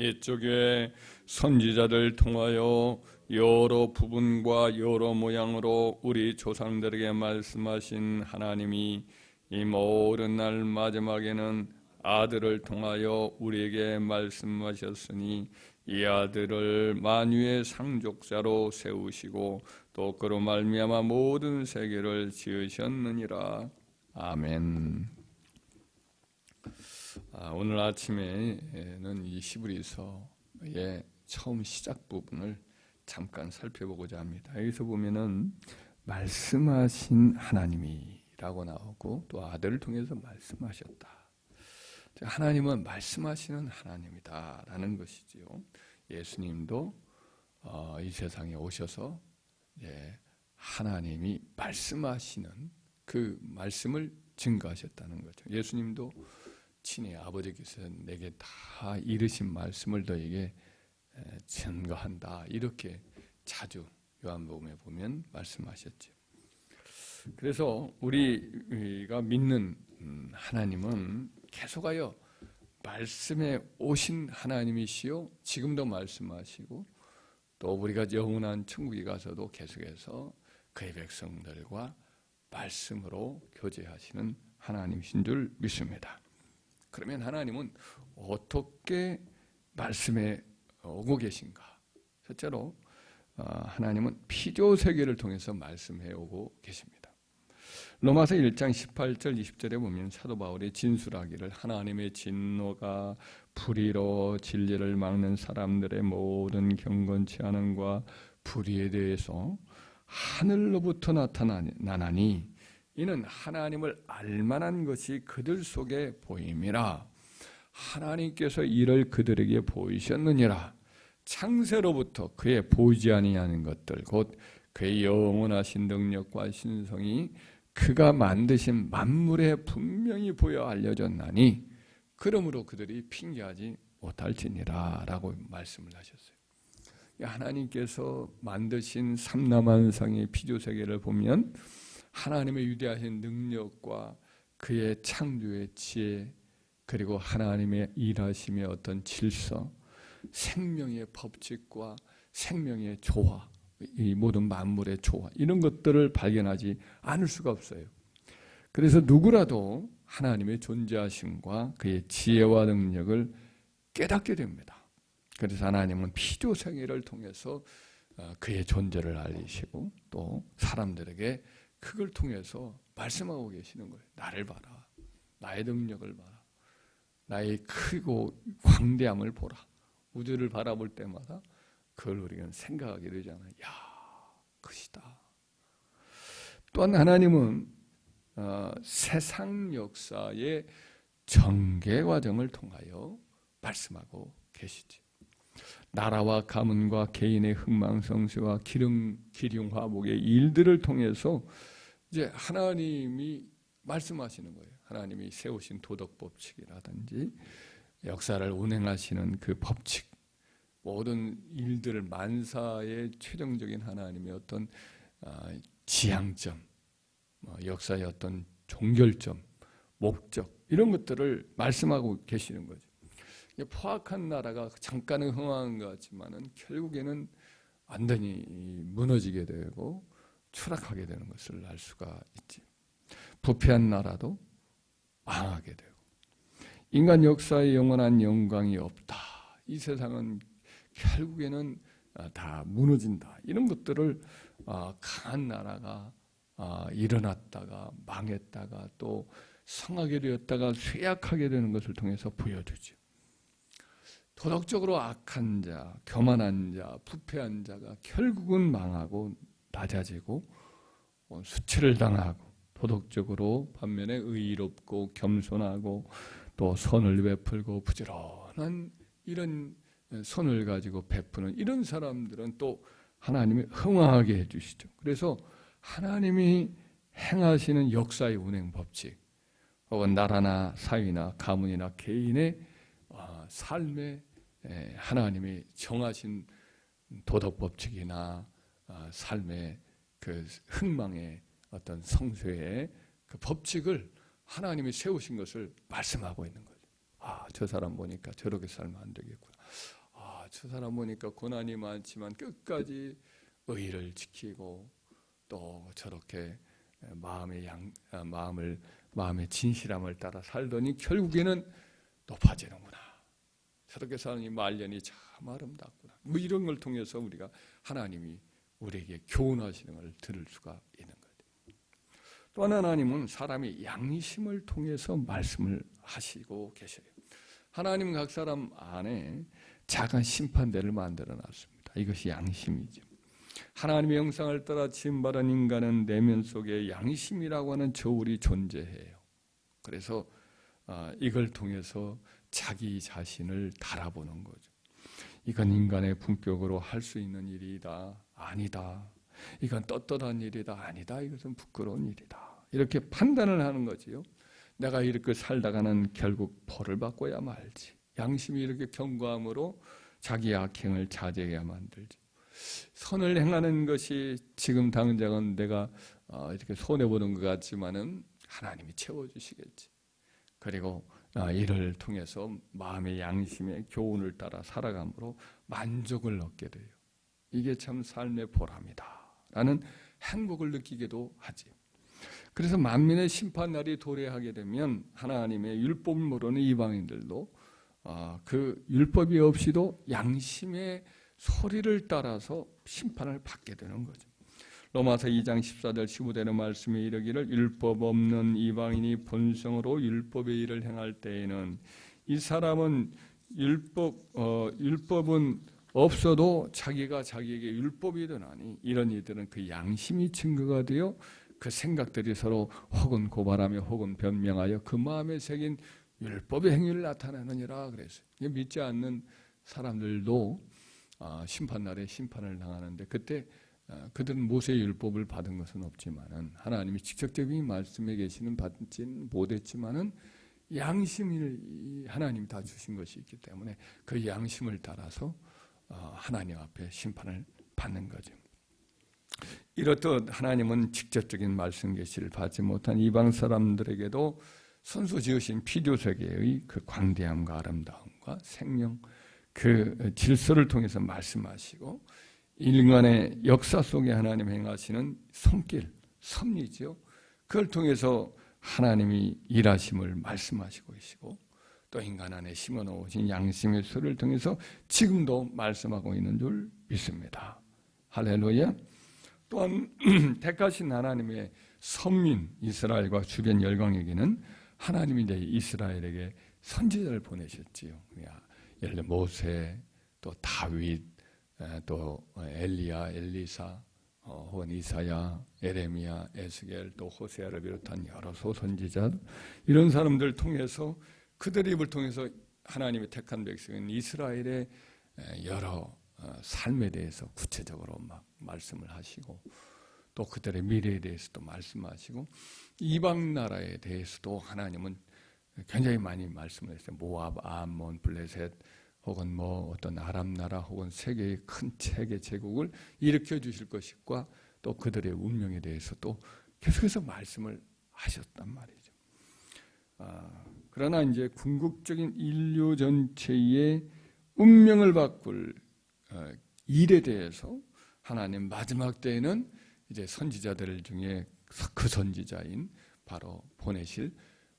이쪽에 선지자들 통하여 여러 부분과 여러 모양으로 우리 조상들에게 말씀하신 하나님이 이 모든 날 마지막에는 아들을 통하여 우리에게 말씀하셨으니 이 아들을 만유의 상족자로 세우시고 또 그로 말미암아 모든 세계를 지으셨느니라 아멘. 아, 오늘 아침에는 이 시브리서의 처음 시작 부분을 잠깐 살펴보고자 합니다. 여기서 보면은 말씀하신 하나님이라고 나오고 또 아들을 통해서 말씀하셨다. 하나님은 말씀하시는 하나님이다라는 것이지요. 예수님도 어, 이 세상에 오셔서 하나님이 말씀하시는 그 말씀을 증거하셨다는 거죠. 예수님도 친히 아버지께서 내게 다 이르신 말씀을 너에게 증거한다. 이렇게 자주 요한복음에 보면 말씀하셨죠. 그래서 우리가 믿는 음, 하나님은 계속하여 말씀에 오신 하나님이시요 지금도 말씀하시고 또 우리가 영원한 천국에 가서도 계속해서 그의 백성들과 말씀으로 교제하시는 하나님이신 줄 믿습니다. 그러면 하나님은 어떻게 말씀에 오고 계신가? 첫째로 어, 하나님은 피조 세계를 통해서 말씀해 오고 계십니다. 로마서 1장 18절 20절에 보면 사도 바울이 진술하기를 하나님의 진노가 불의로 진리를 막는 사람들의 모든 경건치 않음과 불의에 대해서 하늘로부터 나타나니 이는 하나님을 알만한 것이 그들 속에 보임이라 하나님께서 이를 그들에게 보이셨느니라 창세로부터 그의 보이지 아니하는 것들 곧 그의 영원하신 능력과 신성이 그가 만드신 만물에 분명히 보여 알려졌나니 그러므로 그들이 핑계하지 못할지니라라고 말씀을 하셨어요. 하나님께서 만드신 삼남한상의 피조 세계를 보면 하나님의 위대하신 능력과 그의 창조의 지혜 그리고 하나님의 일하심의 어떤 질서, 생명의 법칙과 생명의 조화, 이 모든 만물의 조화 이런 것들을 발견하지 않을 수가 없어요. 그래서 누구라도 하나님의 존재하심과 그의 지혜와 능력을 깨닫게 됩니다. 그래서 하나님은 피조 생애를 통해서 어, 그의 존재를 알리시고 또 사람들에게 그걸 통해서 말씀하고 계시는 거예요. 나를 봐라. 나의 능력을 봐라. 나의 크고 광대함을 보라. 우주를 바라볼 때마다 그걸 우리가 생각하게 되잖아요. 야, 크시다. 또한 하나님은 어, 세상 역사의 전개 과정을 통하여 말씀하고 계시지. 나라와 가문과 개인의 흥망성쇠와 기름 기륭 화목의 일들을 통해서 이제 하나님이 말씀하시는 거예요. 하나님이 세우신 도덕 법칙이라든지 역사를 운행하시는 그 법칙 모든 일들을 만사의 최종적인 하나님의 어떤 아, 지향점, 뭐 역사의 어떤 종결점, 목적 이런 것들을 말씀하고 계시는 거죠. 포악한 나라가 잠깐은 흥황한 것 같지만은 결국에는 완전히 무너지게 되고 추락하게 되는 것을 알 수가 있지. 부패한 나라도 망하게 되고 인간 역사에 영원한 영광이 없다. 이 세상은 결국에는 다 무너진다. 이런 것들을 아, 강한 나라가 아, 일어났다가 망했다가 또 성하게 되었다가 쇠약하게 되는 것을 통해서 보여주죠. 도덕적으로 악한 자, 교만한 자, 부패한 자가 결국은 망하고 낮아지고 어, 수치를 당하고 도덕적으로 반면에 의롭고 겸손하고 또 선을 베풀고 부지런한 이런 선을 가지고 베푸는 이런 사람들은 또 하나님이 흥황하게 해주시죠. 그래서 하나님이 행하시는 역사의 운행 법칙 혹은 나라나 사회나 가문이나 개인의 어, 삶의 하나님이 정하신 도덕 법칙이나 어, 삶의 그 흥망의 어떤 성쇠의 그 법칙을 하나님이 세우신 것을 말씀하고 있는 거죠. 아, 저 사람 보니까 저렇게 살면 안 되겠구나. 저 사람 보니까 고난이 많지만 끝까지 의를 지키고 또 저렇게 마음의 양 아, 마음을 마음의 진실함을 따라 살더니 결국에는 높아지는구나. 저렇게 사는 이 말년이 참 아름답구나. 뭐 이런 걸 통해서 우리가 하나님이 우리에게 교훈하시는 걸 들을 수가 있는 거죠. 또 하나님은 사람이 양심을 통해서 말씀을 하시고 계셔요. 하나님 각 사람 안에 작은 심판대를 만들어 놨습니다. 이것이 양심이죠. 하나님의 형상을 따라 지음받은 인간은 내면 속에 양심이라고 하는 저울이 존재해요. 그래서 아, 이걸 통해서 자기 자신을 달아보는 거죠. 이건 인간의 품격으로 할 수 있는 일이다. 아니다. 이건 떳떳한 일이다. 아니다. 이것은 부끄러운 일이다. 이렇게 판단을 하는 거지요. 내가 이렇게 살다가는 결국 벌을 받고야 말지. 양심이 이렇게 경고함으로 자기 악행을 자제해야 만들지. 선을 행하는 것이 지금 당장은 내가 어, 이렇게 손해 보는 것 같지만은 하나님이 채워주시겠지. 그리고 아, 이를 통해서 마음의 양심의 교훈을 따라 살아감으로 만족을 얻게 돼요. 이게 참 삶의 보람이다. 라는 행복을 느끼기도 하지. 그래서 만민의 심판날이 도래하게 되면 하나님의 율법을 모르는 이방인들도 아, 그 율법이 없이도 양심의 소리를 따라서 심판을 받게 되는 거죠. 로마서 2장 14절 15절의 말씀에 이르기를 율법 없는 이방인이 본성으로 율법의 일을 행할 때에는 이 사람은 율법 어, 율법은 없어도 자기가 자기에게 율법이 되나니 이런 이들은 그 양심이 증거가 되어 그 생각들이 서로 혹은 고발하며 혹은 변명하여 그 마음에 새긴 율법의 행위를 나타내느니라 그랬어요. 믿지 않는 사람들도 아, 심판날에 심판을 당하는데 그때 어, 그들은 모세의 율법을 받은 것은 없지만은 하나님이 직접적인 말씀에 계시는 받지는 못했지만은 양심을 하나님이 다 주신 것이 있기 때문에 그 양심을 따라서 어, 하나님 앞에 심판을 받는 거죠. 이렇듯 하나님은 직접적인 말씀 계시를 받지 못한 이방 사람들에게도 선수 지으신 피조 세계의 그 광대함과 아름다움과 생명 그 질서를 통해서 말씀하시고 인간의 역사 속에 하나님 행하시는 손길, 섭리죠. 그걸 통해서 하나님이 일하심을 말씀하시고 계시고 또 인간 안에 심어놓으신 양심의 수를 통해서 지금도 말씀하고 있는 줄 믿습니다. 할렐루야. 또한 택하신 하나님의 선민 이스라엘과 주변 열강에게는 하나님이 이제 이스라엘에게 선지자를 보내셨지요. 예를 들어 모세, 또 다윗, 또 엘리야, 엘리사, 어, 혹은 이사야, 에레미야, 에스겔, 또 호세아를 비롯한 여러 소선지자 이런 사람들 통해서 그들의 입을 통해서 하나님의 택한 백성인 이스라엘의 여러 어, 삶에 대해서 구체적으로 막 말씀을 하시고 또 그들의 미래에 대해서도 말씀하시고 이방 나라에 대해서도 하나님은 굉장히 많이 말씀을 했어요. 모압, 아몬, 블레셋 혹은 뭐 어떤 아랍 나라 혹은 세계의 큰 세계 제국을 일으켜 주실 것과 또 그들의 운명에 대해서 또 계속해서 말씀을 하셨단 말이죠. 아, 그러나 이제 궁극적인 인류 전체의 운명을 바꿀 어, 일에 대해서 하나님 마지막 때에는 이제 선지자들 중에 그 선지자인 바로 보내실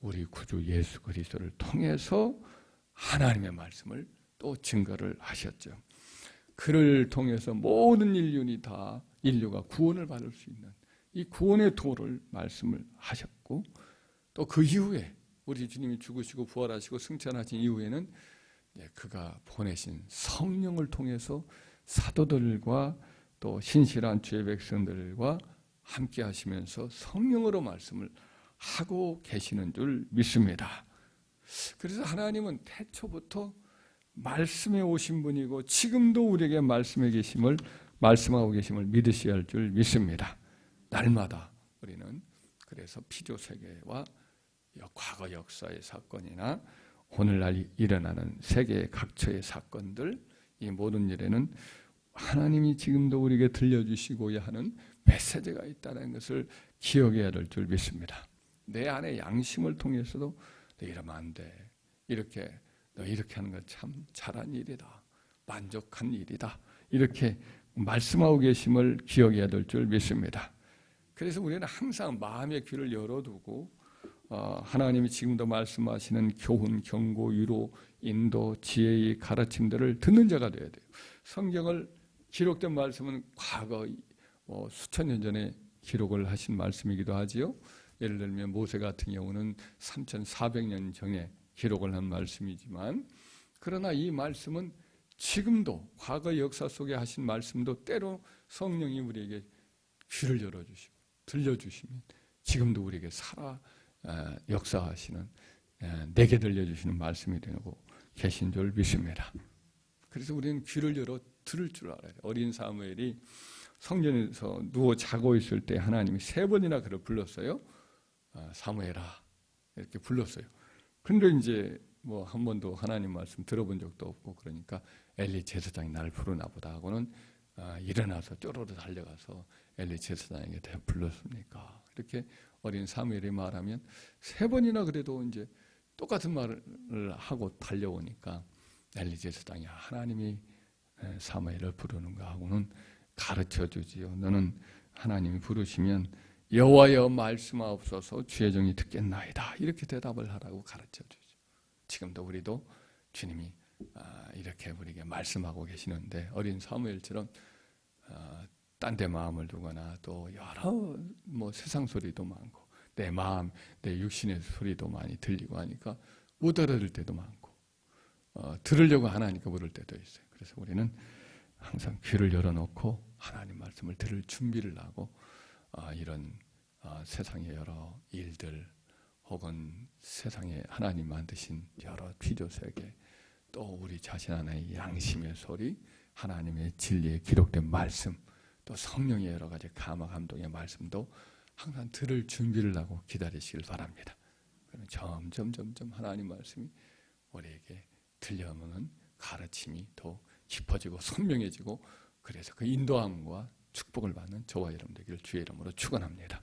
우리 구주 예수 그리스도를 통해서 하나님의 말씀을 또 증거를 하셨죠. 그를 통해서 모든 인류이 다 인류가 구원을 받을 수 있는 이 구원의 도를 말씀을 하셨고 또 그 이후에 우리 주님이 죽으시고 부활하시고 승천하신 이후에는 그가 보내신 성령을 통해서 사도들과 또 신실한 주의 백성들과 함께 하시면서 성령으로 말씀을 하고 계시는 줄 믿습니다. 그래서 하나님은 태초부터 말씀에 오신 분이고 지금도 우리에게 말씀에 계심을 말씀하고 계심을 믿으셔야 할 줄 믿습니다. 날마다 우리는 그래서 피조 세계와 과거 역사의 사건이나 오늘날 일어나는 세계 각처의 사건들 이 모든 일에는 하나님이 지금도 우리에게 들려주시고야 하는 메시지가 있다는 것을 기억해야 될 줄 믿습니다. 내 안에 양심을 통해서도 너 이러면 안 돼. 이렇게 너 이렇게 하는 건 참 잘한 일이다. 만족한 일이다. 이렇게 말씀하고 계심을 기억해야 될 줄 믿습니다. 그래서 우리는 항상 마음의 귀를 열어두고 어, 하나님이 지금도 말씀하시는 교훈, 경고, 위로, 인도, 지혜의 가르침들을 듣는 자가 되어야 돼요. 성경을 기록된 말씀은 과거 어, 수천 년 전에 기록을 하신 말씀이기도 하지요. 예를 들면 모세 같은 경우는 3,400년 전에 기록을 한 말씀이지만 그러나 이 말씀은 지금도 과거 역사 속에 하신 말씀도 때로 성령이 우리에게 귀를 열어주시고 들려주시면 지금도 우리에게 살아 에, 역사하시는 에, 내게 들려주시는 말씀이 되고 계신 줄 믿습니다. 그래서 우리는 귀를 열어 들을 줄 알아요. 어린 사무엘이 성전에서 누워 자고 있을 때 하나님이 세 번이나 그를 불렀어요. 아, 사무엘아 이렇게 불렀어요. 근데 이제 뭐 한 번도 하나님 말씀 들어본 적도 없고 그러니까 엘리 제사장이 나를 부르나 보다 하고는 아, 일어나서 쪼르르 달려가서 엘리 제사장에게 대해 불렀습니까? 이렇게 어린 사무엘이 말하면 세 번이나 그래도 이제 똑같은 말을 하고 달려오니까 엘리 제사장이 하나님이 에, 사무엘을 부르는가 하고는 가르쳐 주지요. 너는 하나님이 부르시면 여호와여 말씀하옵소서 주의 종이 듣겠나이다. 이렇게 대답을 하라고 가르쳐 주죠. 지금도 우리도 주님이 아, 이렇게 우리에게 말씀하고 계시는데 어린 사무엘처럼 아, 딴데 마음을 두거나 또 여러 뭐 세상 소리도 많고 내 마음, 내 육신의 소리도 많이 들리고 하니까 못 알아들 때도 많고 어, 들으려고 하나니까 모를 때도 있어요. 그래서 우리는 항상 귀를 열어놓고 하나님 말씀을 들을 준비를 하고 어, 이런 어, 세상의 여러 일들 혹은 세상에 하나님 만드신 여러 피조 세계 또 우리 자신 안의 양심의 소리 하나님의 진리에 기록된 말씀 또 성령의 여러 가지 감화 감동의 말씀도 항상 들을 준비를 하고 기다리시길 바랍니다. 그러면 점점 점점 하나님 말씀이 우리에게 들려오는 가르침이 더 깊어지고 선명해지고 그래서 그 인도함과 축복을 받는 저와 여러분 되기를 주의 이름으로 축원합니다.